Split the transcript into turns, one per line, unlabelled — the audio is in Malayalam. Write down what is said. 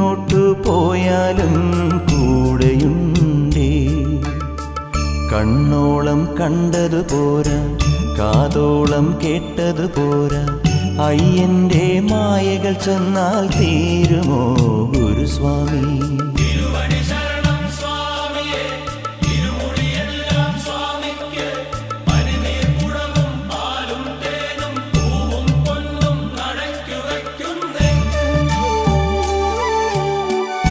എങ്ങോട്ടു പോയാലും കൂടെയുണ്ടേ? കണ്ണോളം കണ്ടത് പോരാ കാതോളം കേട്ടത് പോരാ. അയ്യന്റെ മായകൾ ചെന്നാൽ തീരുമോ ഗുരുസ്വാമി?